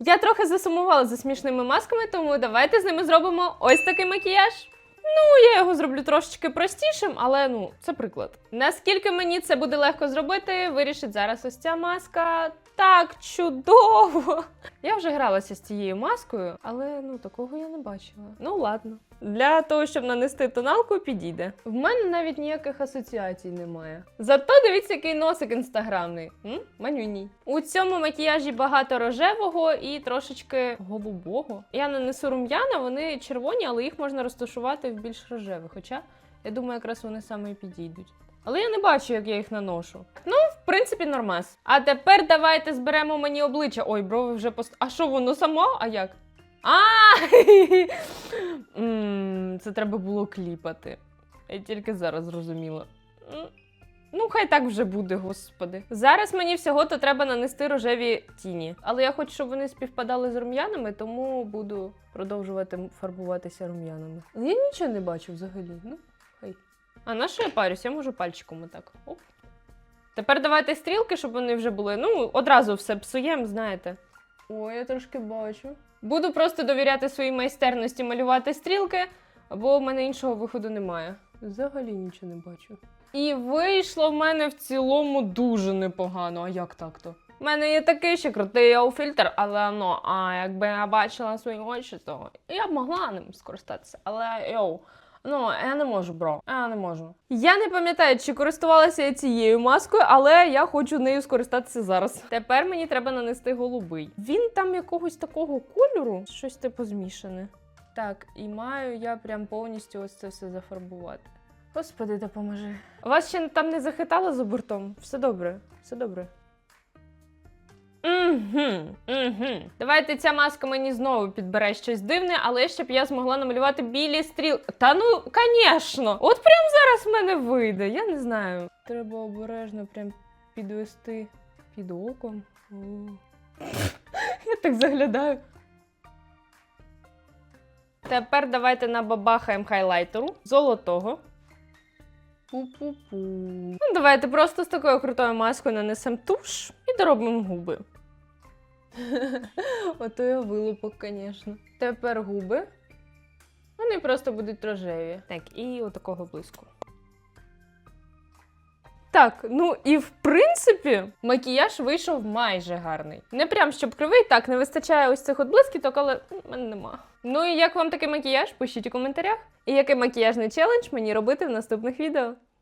Я трохи засумувала за смішними масками, тому давайте з ними зробимо ось такий макіяж. Ну, я його зроблю трошечки простішим, але ну, це приклад. Наскільки мені це буде легко зробити, вирішить зараз ось ця маска. Так чудово! Я вже гралася з цією маскою, але ну такого я не бачила. Ну ладно. Для того, щоб нанести тоналку, підійде. В мене навіть ніяких асоціацій немає. Зато дивіться, який носик інстаграмний. М? Манюній. У цьому макіяжі багато рожевого і трошечки голубого. Я нанесу рум'яна, вони червоні, але їх можна розташувати в більш рожевих. Хоча я думаю, якраз вони саме і підійдуть. Але я не бачу, як я їх наношу. Ну, в принципі, нормас. А тепер давайте зберемо мені обличчя. Ой, брови вже пост. А що воно само? А як? А! Це треба було кліпати. Я тільки зараз зрозуміла. Ну, хай так вже буде, господи. Зараз мені всього-то треба нанести рожеві тіні. Але я хочу, щоб вони співпадали з рум'янами, тому буду продовжувати фарбуватися рум'янами. Я нічого не бачу взагалі. Ну, хай. А на що я парюсь? Я можу пальчиком отак. Оп. Тепер давайте стрілки, щоб вони вже були. Ну, одразу все псуєм, знаєте. О, я трошки бачу. Буду просто довіряти своїй майстерності малювати стрілки, бо в мене іншого виходу немає. Взагалі нічого не бачу. І вийшло в мене в цілому дуже непогано. А як так-то? У мене є такий ще крутий йоу-фільтр, але ну, а якби я бачила свої очі, то я б могла ним скористатися. Але йоу, ну я не можу, бро. Я не можу. Я не пам'ятаю, чи користувалася я цією маскою, але я хочу нею скористатися зараз. Тепер мені треба нанести голубий. Він там якогось такого кольору, щось типу змішане. Так, і маю я прям повністю ось це все зафарбувати. Господи, допоможи. Вас ще там не захитало за бортом? Все добре, все добре. Угу, угу. Давайте ця маска мені знову підбере щось дивне, але щоб я змогла намалювати білі стріл. Та ну, звісно. От прям зараз в мене вийде. Я не знаю. Треба обережно прям підвести під оком. Я так заглядаю. Тепер давайте набабахаємо хайлайтеру золотого. Пу-пу-пу. Ну, давайте просто з такою крутою маскою нанесемо туш і доробимо губи. Ото я вилупок, звісно. Тепер губи. Вони просто будуть рожеві. Так, і отакого блиску. Так, ну і в принципі макіяж вийшов майже гарний. Не прям щоб кривий, так, не вистачає ось цих от блискіток, але в мене нема. Ну і як вам такий макіяж? Пишіть у коментарях. І який макіяжний челендж мені робити в наступних відео.